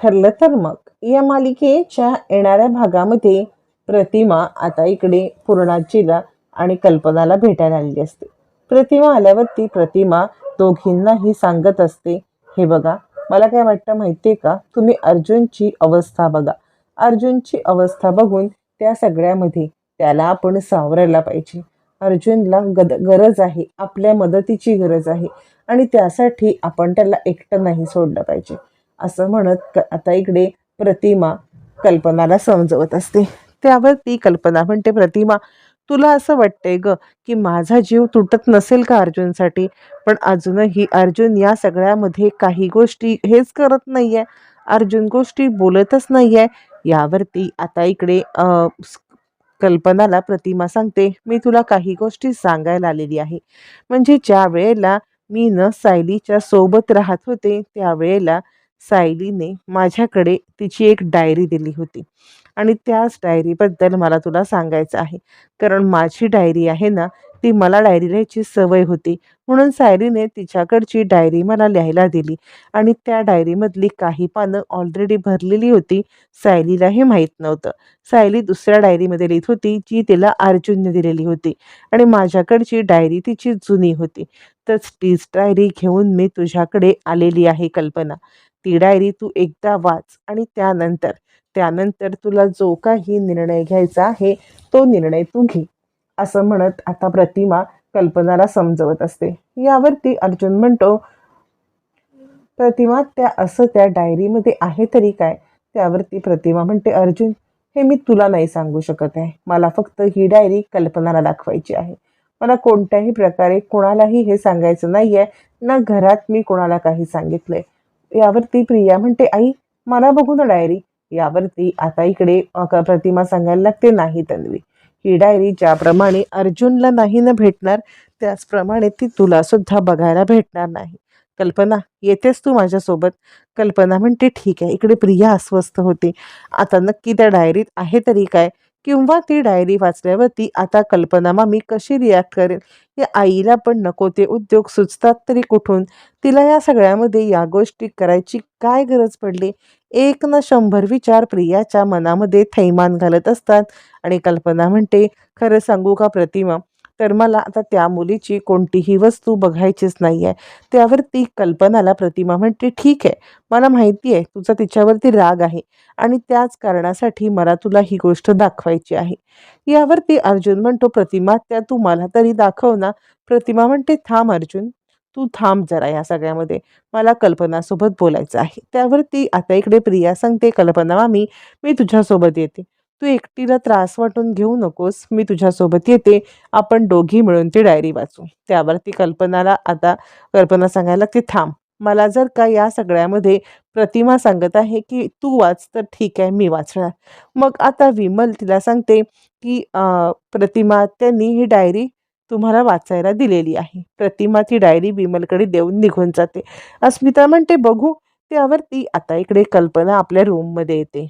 ठरलं तर मग. या मालिकेच्या येणाऱ्या भागामध्ये प्रतिमा आता इकडे पूर्णाजीला आणि कल्पनाला भेटायला आलेली असते. प्रतिमा आल्यावरती प्रतिमा दोघींनाही सांगत असते हे बघा मला काय वाटतं माहिती आहे का? तुम्ही अर्जुनची अवस्था बघा. अर्जुनची अवस्था बघून त्या सगळ्यामध्ये त्याला आपण सावरायला पाहिजे. अर्जुनला गद गरज आहे आपल्या मदतीची गरज आहे आणि त्यासाठी आपण त्याला एकटं नाही सोडलं पाहिजे. असं म्हणत क आता इकडे प्रतिमा कल्पनाला समजवत असते. त्यावर ती कल्पना म्हणते प्रतिमा तुला असं वाटतंय ग की माझा जीव तुटत नसेल का अर्जुनसाठी? पण अजूनही अर्जुन या सगळ्यामध्ये काही गोष्टी हेच करत नाही आहे अर्जुन गोष्टी बोलतच नाही आहे यावरती आता इकडे कल्पनाला प्रतिमा सांगते मी तुला काही गोष्टी सांगायला आलेली आहे. म्हणजे ज्या वेळेला मी न सायलीच्या सोबत राहत होते त्यावेळेला सायलीने माझ्याकडे तिची एक डायरी दिली होती. आणि त्याच डायरीबद्दल मला तुला सांगायचं आहे. कारण माझी डायरी आहे ना ती मला डायरी लिहायची सवय होती. म्हणून सायलीने तिच्याकडची डायरी मला लिहायला दिली. आणि त्या डायरीमधली काही पानं ऑलरेडी भरलेली होती. सायलीला हे माहीत नव्हतं. सायली दुसऱ्या डायरीमध्ये लिहित होती जी तिला अर्जुनने दिलेली होती. आणि माझ्याकडची डायरी तिची जुनी होती. तर तीच डायरी घेऊन मी तुझ्याकडे आलेली आहे कल्पना. ती डायरी तू एकदा वाच आणि त्यानंतर त्यानंतर तुला जो काही निर्णय घ्यायचा आहे तो निर्णय तू घे असं म्हणत आता प्रतिमा कल्पनाला समजवत असते. यावरती अर्जुन म्हणतो प्रतिमा त्या असं त्या डायरीमध्ये आहे तरी काय? त्यावरती प्रतिमा म्हणते अर्जुन हे मी तुला नाही सांगू शकत आहे. मला फक्त ही डायरी कल्पनाला दाखवायची आहे. मला कोणत्याही प्रकारे कोणालाही हे सांगायचं नाही आहे ना घरात मी कोणाला काही सांगितलं आहे यावरती प्रिया म्हणते आई मला बघू ना डायरी यावरती आता इकडे क- प्रतिमा सांगायला लागते नाही तन्वी. ही डायरी ज्याप्रमाणे अर्जुनला नाही ना भेटणार त्याचप्रमाणे ती तुला सुद्धा बघायला भेटणार नाही. कल्पना येतेस तू माझ्यासोबत? कल्पना म्हणते ठीक आहे. इकडे प्रिया अस्वस्थ होते. आता नक्की त्या डायरीत आहे तरी काय? किंवा ती डायरी वाचल्यावरती आता कल्पना मामी कशी रिॲक्ट करेल? या आईला पण नको ते उद्योग सुचतात तरी कुठून? तिला या सगळ्यामध्ये या गोष्टी करायची काय गरज पडली? एक ना शंभर विचार प्रियाच्या मनामध्ये थैमान घालत असतात आणि कल्पना म्हणते खरं सांगू का प्रतिमा? तर मला आता त्या मुलीची कोणतीही वस्तू बघायचीच नाही आहे त्यावर ती कल्पनाला प्रतिमा म्हणते ठीक आहे मला माहिती आहे तुझा तिच्यावरती राग आहे आणि त्याच कारणासाठी मला तुला ही गोष्ट दाखवायची आहे. यावरती अर्जुन म्हणतो प्रतिमा त्या तू मला तरी दाखव ना. प्रतिमा म्हणते थांब अर्जुन तू थांब जरा या सगळ्यामध्ये मला कल्पनासोबत बोलायचं आहे. त्यावरती आता इकडे प्रिया सांगते कल्पना मामी मी तुझ्यासोबत येते. तू एकटीला त्रास वाटून घेऊ नकोस मी तुझ्यासोबत येते. आपण दोघी मिळून ती डायरी वाचू. त्यावरती कल्पनाला आता कल्पना सांगायला लागते थांब. मला जर का या सगळ्यामध्ये प्रतिमा सांगत आहे की तू वाच तर ठीक आहे मी वाचणार. मग आता विमल तिला सांगते की प्रतिमा त्यांनी ही डायरी तुम्हाला वाचायला दिलेली आहे. प्रतिमा ती डायरी विमलकडे देऊन निघून जाते. अस्मिता म्हणते बघू त्यावरती आता इकडे कल्पना आपल्या रूममध्ये येते.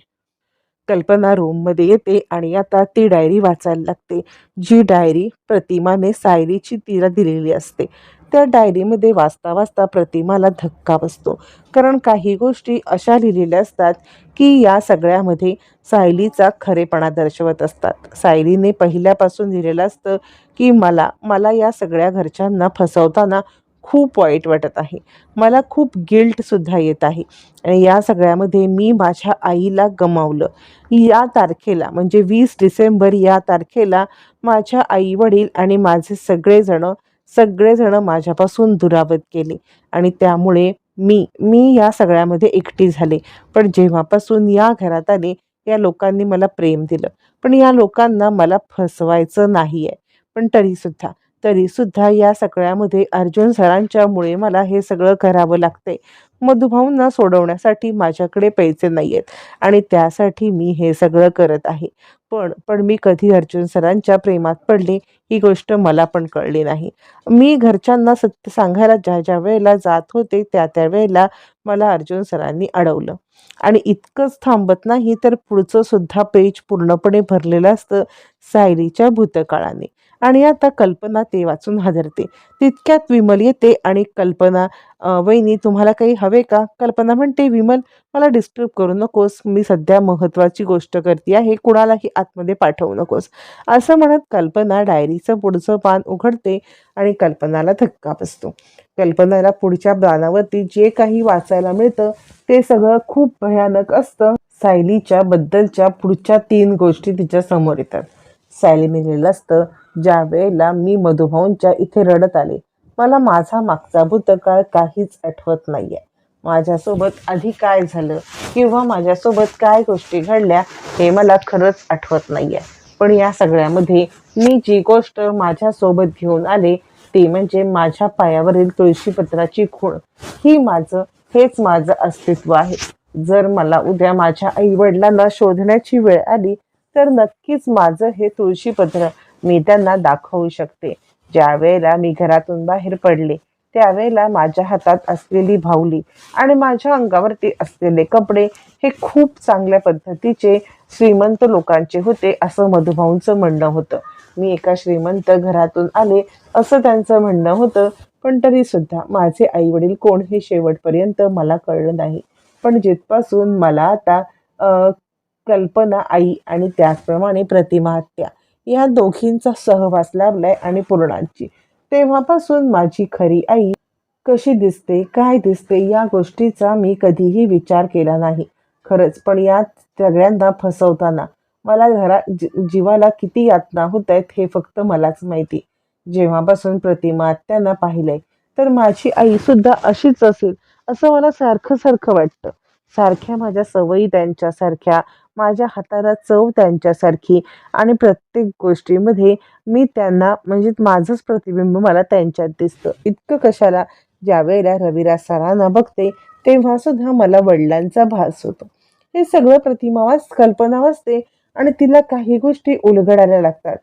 कल्पना रूममध्ये येते आणि आता ती डायरी वाचायला लागते जी डायरी प्रतिमाने सायरीची तिला दिलेली असते. त्या डायरीमध्ये वाचता वाचता प्रतिमाला धक्का बसतो. कारण काही गोष्टी अशा लिहिलेल्या असतात की या सगळ्यामध्ये सायलीचा खरेपणा दर्शवत असतात. सायलीने पहिल्यापासून लिहिलेलं असतं की मला मला या सगळ्या घरच्यांना फसवताना खूप वाईट वाटत आहे. मला खूप गिल्टसुद्धा येत आहे. आणि या सगळ्यामध्ये मी माझ्या आईला गमावलं. या तारखेला म्हणजे वीस डिसेंबर या तारखेला माझ्या आई वडील आणि माझे सगळेजणं सगळेजणं माझ्यापासून दुरावत गेले. आणि त्यामुळे मी मी या सगळ्यामध्ये एकटी झाले. पण जेव्हापासून या घरात आले या लोकांनी मला प्रेम दिलं. पण या लोकांना मला फसवायचं नाही आहे पण तरीसुद्धा तरीसुद्धा या सगळ्यामध्ये अर्जुन सरांच्यामुळे मला हे सगळं करावं लागते मधुभाऊंना सोडवण्यासाठी माझ्याकडे पैसे नाही आहेत आणि त्यासाठी मी हे सगळं करत आहे. पण पण मी कधी अर्जुन सरांच्या प्रेमात पडले ही गोष्ट मला पण कळली नाही. मी घरच्यांना सत्य सांगायला ज्या ज्या वेळेला जात होते त्या त्या वेळेला मला अर्जुन सरांनी अडवलं. आणि इतकंच थांबत नाही तर पुढचं सुद्धा पेज पूर्णपणे भरलेलं असतं सायलीच्या भूतकाळाने. आणि आता कल्पना ते वाचून हादरते. तितक्यात विमल येते आणि कल्पना वहिनी तुम्हाला काही हवे का? कल्पना म्हणते विमल मला डिस्टर्ब करू नकोस. मी सध्या महत्त्वाची गोष्ट करते आहे. कुणालाही आतमध्ये पाठवू नकोस. असं म्हणत कल्पना डायरीचं पुढचं पान उघडते आणि कल्पनाला धक्का बसतो. कल्पनाला पुढच्या पानावरती जे काही वाचायला मिळतं ते सगळं खूप भयानक असतं. सायलीच्या बद्दलच्या पुढच्या तीन गोष्टी तिच्या समोर येतात. सायलीने लिहिलं असतं. ज्या वेळेला मी मधुभाऊंच्या इथे रडत आले मला माझा मागचा भूतकाळ काहीच आठवत नाहीये. माझ्यासोबत आधी काय झालं किंवा माझ्यासोबत काय गोष्टी घडल्या हे मला खरंच आठवत नाहीये. पण या सगळ्यामध्ये मी जी गोष्ट माझ्यासोबत घेऊन आले ती म्हणजे माझ्या पायावरील तुळशीपत्राची खूण. ही माझं हेच माझं अस्तित्व आहे. जर मला उद्या माझ्या आई वडिलांना शोधण्याची वेळ आली तर नक्कीच माझं हे तुळशीपत्र मी त्यांना दाखवू शकते. ज्या वेळेला मी घरातून बाहेर पडले त्यावेळेला माझ्या हातात असलेली भावली आणि माझ्या अंगावरती असलेले कपडे हे खूप चांगल्या पद्धतीचे श्रीमंत लोकांचे होते असं मधुभाऊंचं म्हणणं होतं. मी एका श्रीमंत घरातून आले असं त्यांचं म्हणणं होतं पण तरी सुद्धा माझे आई वडील कोण हे शेवटपर्यंत मला कळलं नाही. पण जिथपासून मला आता कल्पना आई आणि त्याचप्रमाणे प्रतिमाहत्या या दोघींचा सहवास लाभलाय आणि पूर्णांची. तेव्हापासून माझी खरी आई कशी दिसते काय दिसते या गोष्टीचा मी कधीही विचार केला नाही. खरंच पण या सगळ्यांना फसवताना मला घरा जी- जीवाला किती यातना होत आहेत हे फक्त मलाच माहिती. जेव्हापासून प्रतिमा आत्यांना पाहिलंय तर माझी आई सुद्धा अशीच असेल असं मला सारखं सारखं वाटतं. सारख्या माझ्या सवयी त्यांच्यासारख्या माझ्या हाताला चव त्यांच्यासारखी आणि प्रत्येक गोष्टीमध्ये मी त्यांना म्हणजे माझंच प्रतिबिंब मला त्यांच्यात दिसतं. इतकं कशाला ज्या वेळेला रविराज सरांना बघते तेव्हा सुद्धा मला वडिलांचा भास होतो. हे सगळं प्रतिमावास कल्पना वाचते आणि तिला काही गोष्टी उलगडायला लागतात.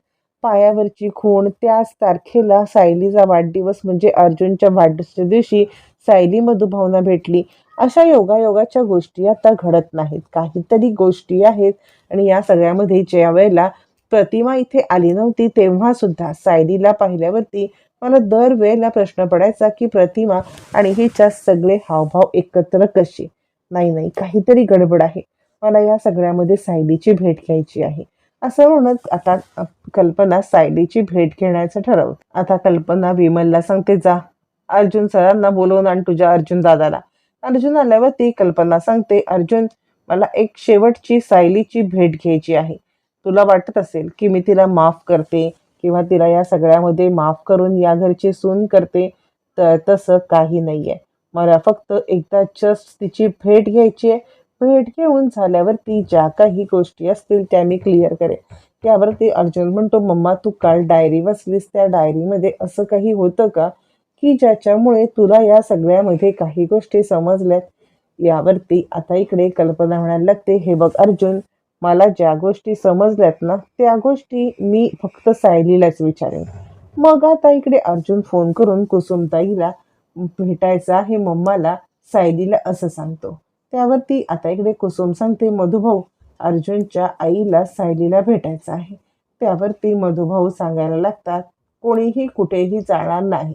पायावरची खूण त्याच तारखेला सायलीचा वाढदिवस म्हणजे अर्जुनच्या वाढदिवसाच्या दिवशी सायली मधुभावना भेटली. अशा योगायोगाच्या गोष्टी आता घडत नाहीत. काहीतरी गोष्टी आहेत आणि या सगळ्यामध्ये ज्या वेळेला प्रतिमा इथे आली नव्हती तेव्हा सुद्धा सायलीला पाहिल्यावरती मला दर वेळेला प्रश्न पडायचा की प्रतिमा आणि हिच्या सगळे हावभाव एकत्र कसे? नाही नाही काहीतरी गडबड आहे. मला या सगळ्यामध्ये सायलीची भेट घ्यायची आहे. असं म्हणत आता कल्पना सायलीची भेट घेण्याचं ठरवत आता कल्पना विमलला सांगते जा. अर्जुन सरांना बोलवून आण तुझ्या अर्जुन दादाला. अर्जुन आल्यावर ती कल्पना सांगते अर्जुन मला एक शेवटची सायलीची भेट घ्यायची आहे. तुला वाटत असेल की मी तिला माफ करते किंवा तिला या सगळ्यामध्ये माफ करून या घरची सून करते तर तसं काही नाही आहे मला फक्त एकदा जस्ट तिची भेट घ्यायची आहे. भेट घेऊन झाल्यावरती ज्या काही गोष्टी असतील त्या मी क्लिअर करेन. त्यावरती अर्जुन म्हणतो मम्मा तू काल डायरी वाचलीस त्या डायरीमध्ये असं काही होतं का? की ज्याच्यामुळे तुला या सगळ्यामध्ये काही गोष्टी समजल्यात? यावरती आता इकडे कल्पना म्हणायला लागते हे बघ अर्जुन मला ज्या गोष्टी समजल्यात ना त्या गोष्टी मी फक्त सायलीलाच विचारेन. मग आता इकडे अर्जुन फोन करून कुसुमताईला भेटायचा आहे मम्माला सायलीला असं सांगतो. त्यावरती आता इकडे कुसुम सांगते मधुभाऊ अर्जुनच्या आईला सायलीला भेटायचं आहे. त्यावरती मधुभाऊ सांगायला लागतात कोणीही कुठेही जाणार नाही.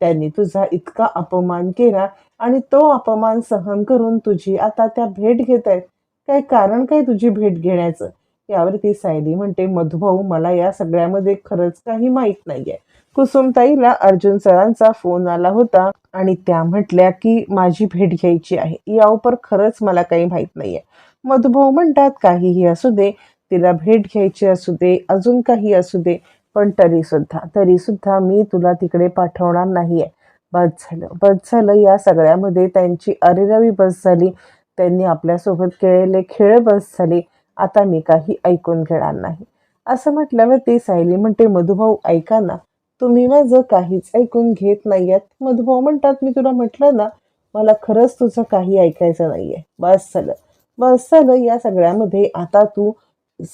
त्यांनी तुझा इतका अपमान केला आणि तो अपमान सहन करून तुझी आता त्या भेट घेत आहेत. काय कारण काय तुझी भेट घेण्याचं? यावरती सायली म्हणते मधुभाऊ मला या सगळ्यामध्ये खरंच काही माहीत नाही आहे कुसुमताईला अर्जुन सरांचा फोन आला होता आणि त्या म्हटल्या की माझी भेट घ्यायची आहे. यावर खरंच मला काही माहीत नाहीये. मधुभाऊ म्हणतात काहीही असू दे. तिला भेट घ्यायची असू दे. अजून काही असू दे. पण तरी सुद्धा तरी सुद्धा मी तुला तिकडे पाठवणार नाहीये. बस झालं. बस झालं. या सगळ्यामध्ये त्यांची अरेरवी बस झाली. त्यांनी आपल्यासोबत खेळलेले खेळ बस झाले. आता मी काही ऐकून घेणार नाही. असं म्हटल्यावर ती सायली म्हणते मधुभाऊ ऐका ना. तुम्ही माझं काहीच ऐकून घेत नाहीयेत. मधुभाऊ म्हणतात मी तुला म्हटलं ना मला खरंच तुझं काही ऐकायचं नाहीये. बस झालं. बस झालं. या सगळ्यामध्ये आता तू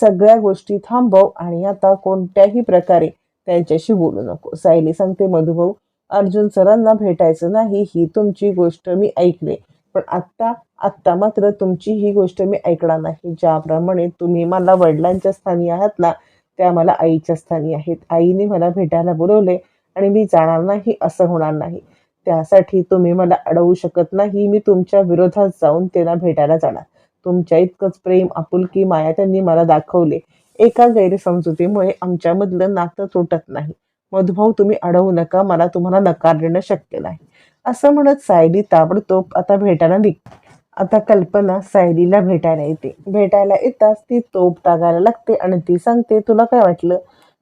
सगळ्या गोष्टी थांबव आणि आता कोणत्याही प्रकारे त्यांच्याशी बोलू नको. सायली सांगते मधुभाऊ अर्जुन सरांना भेटायचं नाही ही तुमची गोष्ट मी ऐकले. पण आत्ता आत्ता मात्र तुमची ही गोष्ट मी ऐकणार नाही. ज्याप्रमाणे तुम्ही मला वडिलांच्या स्थानी आहात ना त्या मला आईच्या स्थानी आहेत. आईने मला भेटायला बोलवले आणि मी जाणार नाही असं होणार नाही. त्यासाठी तुम्ही मला अडवू शकत नाही. मी तुमच्या विरोधात जाऊन त्यांना भेटायला जाणार. तुमच्या इतकंच प्रेम आपुलकी माया त्यांनी मला दाखवले. एका गैरसमजुतीमुळे आमच्यामधलं नातं तुटत नाही. मधुभाऊ तुम्ही अडवू नका. मला तुम्हाला नकार देणं शक्य नाही. असं म्हणत सायली ताबडतोब आता भेटायला निघ आता कल्पना सायलीला भेटायला येते. भेटायला येताच ती तोप टाकायला लागते आणि ती सांगते तुला काय वाटलं?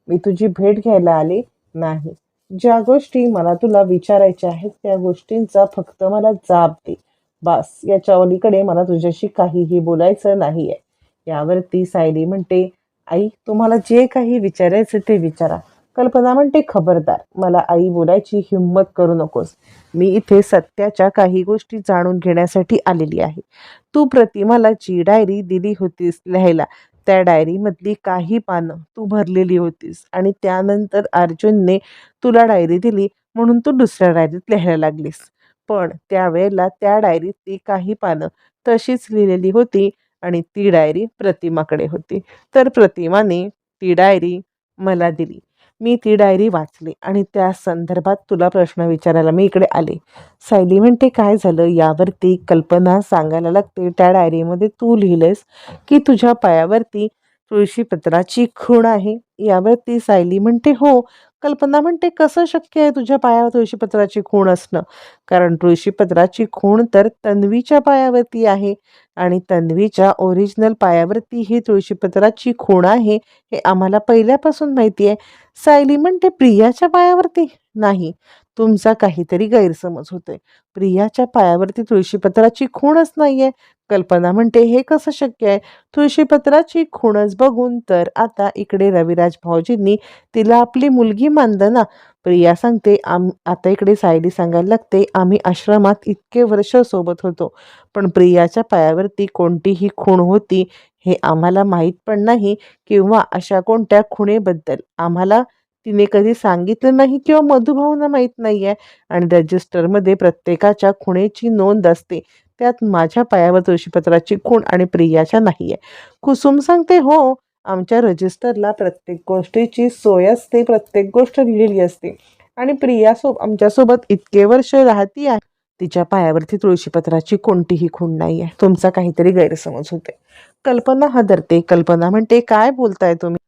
मी तुझी भेट घ्यायला आले नाही. ज्या गोष्टी मला तुला विचारायच्या आहेत त्या गोष्टींचा फक्त मला जाब दे. बास याच्या अलीकडे मला तुझ्याशी काहीही बोलायचं नाही आहे यावरती सायली म्हणते आई तुम्हाला जे काही विचारायचं ते विचारा. कल्पना म्हणते खबरदार मला आई बोलायची हिंमत करू नकोस. मी इथे सत्याच्या काही गोष्टी जाणून घेण्यासाठी आलेली आहे. तू प्रतिमाला जी डायरी दिली होतीस लिहायला त्या डायरीमधली काही पानं तू भरलेली होतीस आणि त्यानंतर अर्जुनने तुला डायरी दिली म्हणून तू दुसऱ्या डायरीत लिहायला लागलीस. पण त्यावेळेला त्या डायरीत ती काही पानं तशीच लिहिलेली होती आणि ती डायरी प्रतिमाकडे होती. तर प्रतिमाने ती डायरी मला दिली. मी ती डायरी वाचली आणि त्या संदर्भात तुला प्रश्न विचारायला मी इकडे आले. सायली म्हणते काय झालं? यावरती कल्पना सांगायला लागते. त्या डायरीमध्ये तू लिहिलंस की तुझ्या पायावरती तुळशीपत्राची खूण आहे. यावरती सायली म्हणते हो. कल्पना म्हणते कसं शक्य आहे तुझ्या पायावर तुळशीपत्राची खूण असणं? कारण तुळशीपत्राची खूण तर तन्वीच्या पायावरती आहे आणि तन्वीच्या ओरिजिनल पायावरती ही तुळशीपत्राची खूण आहे हे आम्हाला पहिल्यापासून माहिती आहे. सायली म्हणते प्रियाच्या पायावरती? नाही. तुमचा काहीतरी गैरसमज होतोय. प्रियाच्या पायावरती तुळशीपत्राची खूणच नाही आहे कल्पना म्हणते हे कसं शक्य आहे? तुळशीपत्राची खूणच बघून तर आता इकडे रविराज भाऊजींनी तिला आपली मुलगी मानलं ना. प्रिया सांगते आम आता इकडे सायली सांगायला लागते आम्ही आश्रमात इतके वर्ष सोबत होतो पण प्रियाच्या पायावरती कोणतीही खूण होती हे आम्हाला माहीत पण नाही किंवा अशा कोणत्या खुणेबद्दल. आम्हाला तिने कधी सांगितलं नाही किंवा मधुभावना माहीत नाही आहे आणि रजिस्टरमध्ये प्रत्येकाच्या खुणेची नोंद असते. त्यात माझ्या पायावर तुळशीपत्राची खूण आणि प्रियाच्या नाही आहे कुसुम सांगते हो आमच्या रजिस्टरला प्रत्येक गोष्टीची सोय असते प्रत्येक गोष्ट लिहिलेली असते. आणि प्रिया सोब आमच्यासोबत इतके वर्ष राहती आहे. तिच्या पायावरती तुळशीपत्राची कोणतीही खूण नाही आहे तुमचा काहीतरी गैरसमज होते कल्पना हदरते. कल्पना म्हणते काय बोलताय तुम्ही?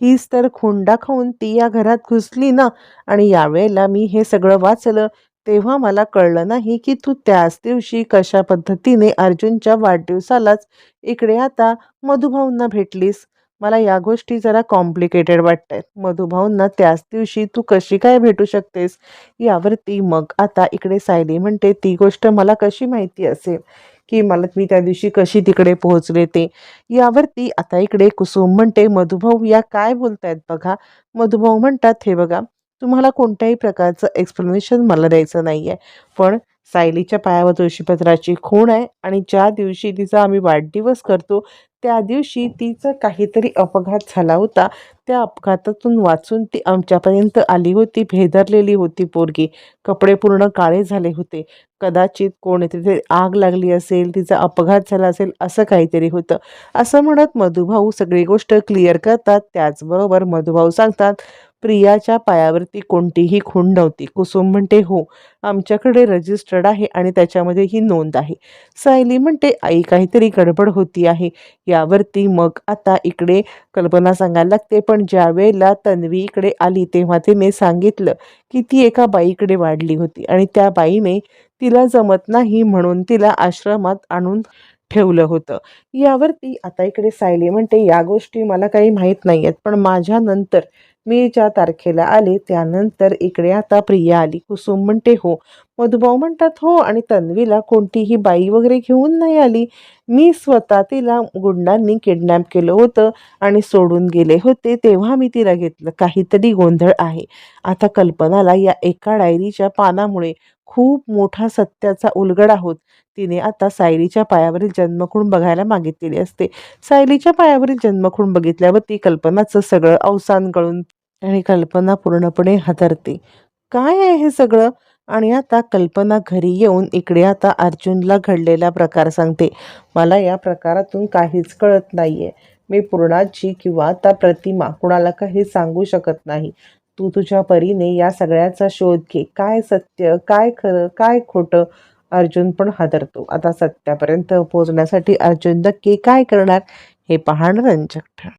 हीच तर खूण दाखवून ती या घरात घुसली ना. आणि यावेळेला मी हे सगळं वाचलं. तेव्हा मला कळलं नाही की तू त्याच दिवशी कशा पद्धतीने अर्जुनच्या वाढदिवसालाच इकडे आता मधुभाऊंना भेटलीस? मला या गोष्टी जरा कॉम्प्लिकेटेड वाटत आहेत मधुभाऊंना त्याच दिवशी तू कशी काय भेटू शकतेस? यावरती मग आता इकडे सायली म्हणते ती गोष्ट मला कशी माहिती असेल? की मला मी त्या दिवशी कशी तिकडे पोहोचले ते? यावरती आता इकडे कुसुम म्हणते मधुभाऊ या काय बोलतायत बघा? मधुभाऊ म्हणतात हे बघा तुम्हाला कोणत्याही प्रकारचं एक्सप्लेनेशन मला द्यायचं नाही आहे पण सायलीच्या पायावर तुळशीपत्राची खूण आहे आणि ज्या दिवशी तिचा आम्ही वाढदिवस करतो त्या दिवशी तिचा काहीतरी अपघात झाला होता. त्या अपघातातून वाचून ती आमच्यापर्यंत आली होती भेदरलेली होती पोरगी. कपडे पूर्ण काळे झाले होते. कदाचित कोणी तिथे आग लागली असेल तिचा अपघात झाला असेल असं काहीतरी होतं. असं म्हणत मधुभाऊ सगळी गोष्ट क्लिअर करतात. त्याचबरोबर मधुभाऊ सांगतात प्रियाच्या पायावरती कोणतीही खूण नव्हती. कुसुम म्हणते हो आमच्याकडे रजिस्टर्ड आहे आणि त्याच्यामध्ये ही नोंद आहे. सायली म्हणते आई काहीतरी गडबड होती आहे. यावरती मग आता इकडे कल्पना सांगायला लागते. पण ज्या वेळेला तन्वी इकडे आली तेव्हा तिने सांगितलं की ती एका बाईकडे वाढली होती आणि त्या बाईने तिला जमत नाही म्हणून तिला आश्रमात आणून ठेवलं होतं. यावरती आता इकडे सायली म्हणते या गोष्टी मला काही माहीत नाही आहेत पण माझ्यानंतर मी ज्या तारखेला आले त्यानंतर इकडे आता प्रिया आली. कुसुम म्हणते हो. मधुभाऊ म्हणतात हो. आणि तन्वीला कोणतीही बाई वगैरे घेऊन नाही आली. मी स्वतः तिला गुंडांनी किडनॅप केलं होतं आणि सोडून गेले होते तेव्हा मी तिला घेतलं. काहीतरी गोंधळ आहे. आता कल्पनाला या एका डायरीच्या पानामुळे खूप मोठा सत्याचा उलगडा होत. तिने आता सायलीच्या पायावरील जन्मखूण बघायला मागितलेली असते. सायलीच्या पायावरील जन्मखूण बघितल्यावर ती कल्पनाचं सगळं अवसान गळून आणि कल्पना पूर्णपणे हादरते काय आहे हे सगळं? आणि आता कल्पना घरी येऊन इकडे आता अर्जुनला घडलेला प्रकार सांगते. मला या प्रकारातून काहीच कळत नाही आहे मी पूर्णाची किंवा आता प्रतिमा कुणाला काही सांगू शकत नाही. तू तुझ्या परीने या सगळ्याचा शोध घे. काय सत्य काय खरं काय खोटं? अर्जुन पण हादरतो. आता सत्यापर्यंत पोहोचण्यासाठी अर्जुन नक्की काय करणार? हे पाहणं रंजक ठर